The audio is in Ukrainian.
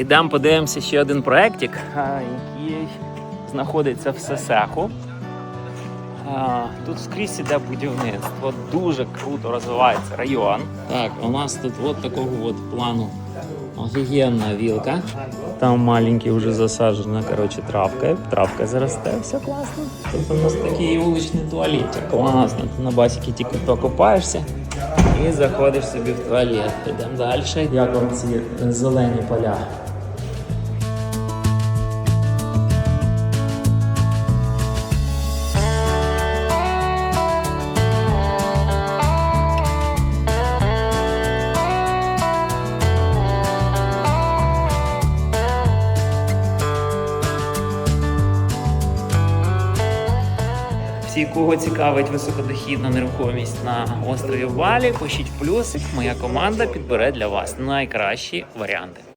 Ідемо подивимося ще один проєктик, який знаходиться в Сесеху. Тут скрізь іде будівництво, дуже круто розвивається район. Так, у нас тут от такого от плану офігенна вілка. Там маленький вже засаджена, коротше, травка. Травка заросте, все класно. Тут у нас такий вуличний туалетик. Класно. Ти на басіки тільки покупаєшся і заходиш собі в туалет. Йдемо далі. Як вам ці зелені поля? Всі, кого цікавить високодохідна нерухомість на острові Балі, пишіть плюс. Моя команда підбере для вас найкращі варіанти.